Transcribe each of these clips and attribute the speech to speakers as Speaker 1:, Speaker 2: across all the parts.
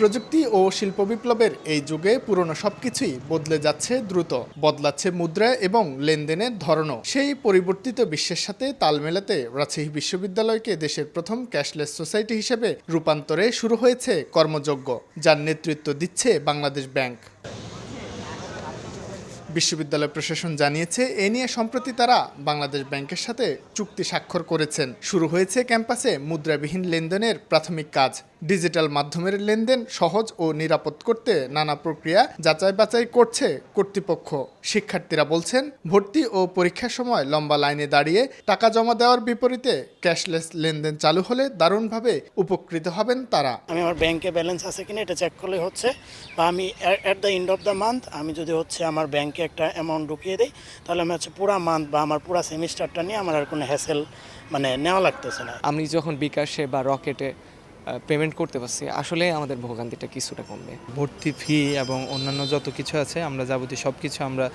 Speaker 1: প্রযুক্তি ও শিল্প বিপ্লবের এই যুগে পুরনো সবকিছুই বদলে যাচ্ছে দ্রুত, বদলাচ্ছে মুদ্রা এবং লেনদেনের ধরনও। সেই পরিবর্তিত বিশ্বের সাথে তাল মেলাতে রাজশাহী বিশ্ববিদ্যালয়কে দেশের প্রথম ক্যাশলেস সোসাইটি হিসেবে রূপান্তরে শুরু হয়েছে কর্মযজ্ঞ, যার নেতৃত্ব দিচ্ছে বাংলাদেশ ব্যাংক। বিশ্ববিদ্যালয় প্রশাসন জানিয়েছে, এ নিয়ে সম্প্রতি তারা বাংলাদেশ ব্যাংকের সাথে চুক্তি স্বাক্ষর করেছেন। শুরু হয়েছে ক্যাম্পাসে মুদ্রাবিহীন লেনদেনের প্রাথমিক কাজ। ডিজিটাল মাধ্যমের লেনদেন সহজ ও নিরাপদ করতে নানা প্রক্রিয়া যাচাই বাছাই করছে কর্তৃপক্ষ। শিক্ষার্থীরা বলছেন, ভর্তি ও পরীক্ষার সময় লম্বা লাইনে দাঁড়িয়ে টাকা জমা দেওয়ার বিপরীতে ক্যাশলেস লেনদেন চালু হলে দারুণভাবে উপকৃত হবেন তারা।
Speaker 2: আমি আমার ব্যাংকে ব্যালেন্স আছে কিনা এটা চেক করলে হচ্ছে, বা আমি at the end of the month আমি যদি হচ্ছে আমার ব্যাংকে একটা অ্যামাউন্ট ঢুকিয়ে দিই তাহলে আমি হচ্ছে পুরা মান্থ বা আমার পুরা সেমিস্টারটা নিয়ে আমার আর কোনো হ্যাসেল মানে নেওয়া লাগতেছে না।
Speaker 3: আমি যখন বিকাশে বা রকেটে পেমেন্ট করতে পারছি আসলে আমাদের ভোগান্তিটা কিছুটা কমবে।
Speaker 4: ভর্তি ফি এবং অন্যান্য যত কিছু আছে আমরা যাবতীয় সব কিছু আমরা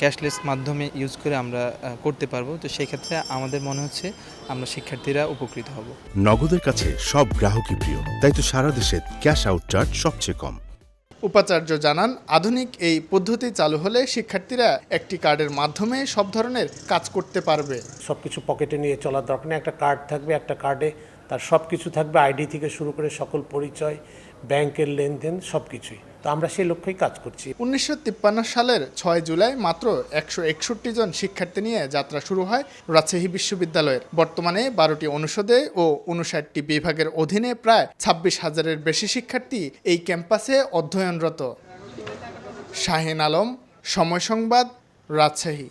Speaker 4: ক্যাশলেস মাধ্যমে ইউজ করে আমরা করতে পারব। তো সেই ক্ষেত্রে আমাদের মনে হচ্ছে আমরা শিক্ষার্থীরা উপকৃত হব।
Speaker 5: নগদের কাছে সব গ্রাহকই প্রিয় তাই তো সারা দেশে ক্যাশ আউট চার্জ সবচেয়ে কম।
Speaker 1: উপাচার্য জানান, আধুনিক এই পদ্ধতি চালু হলে শিক্ষার্থীরা একটি কার্ডের মাধ্যমে সব ধরনের কাজ করতে পারবে।
Speaker 6: সব কিছু পকেটে নিয়ে চলার দরকার নেই, একটা কার্ড থাকবে, একটা কার্ডে তার সব কিছু থাকবে, আইডি থেকে শুরু করে সকল পরিচয় ব্যাংকের লেনদেন সব কিছুই তো আমরা সেই লক্ষ্যেই কাজ করছি।
Speaker 1: উনিশশো তিপ্পান্ন সালের ছয় জুলাই মাত্র একশো একষট্টি জন শিক্ষার্থী নিয়ে যাত্রা শুরু হয় রাজশাহী বিশ্ববিদ্যালয়ের। বর্তমানে বারোটি অনুষদে ও উনষাটটি বিভাগের অধীনে প্রায় ছাব্বিশ হাজারের বেশি শিক্ষার্থী এই ক্যাম্পাসে অধ্যয়নরত। শাহিন আলম, সময় সংবাদ, রাজশাহী।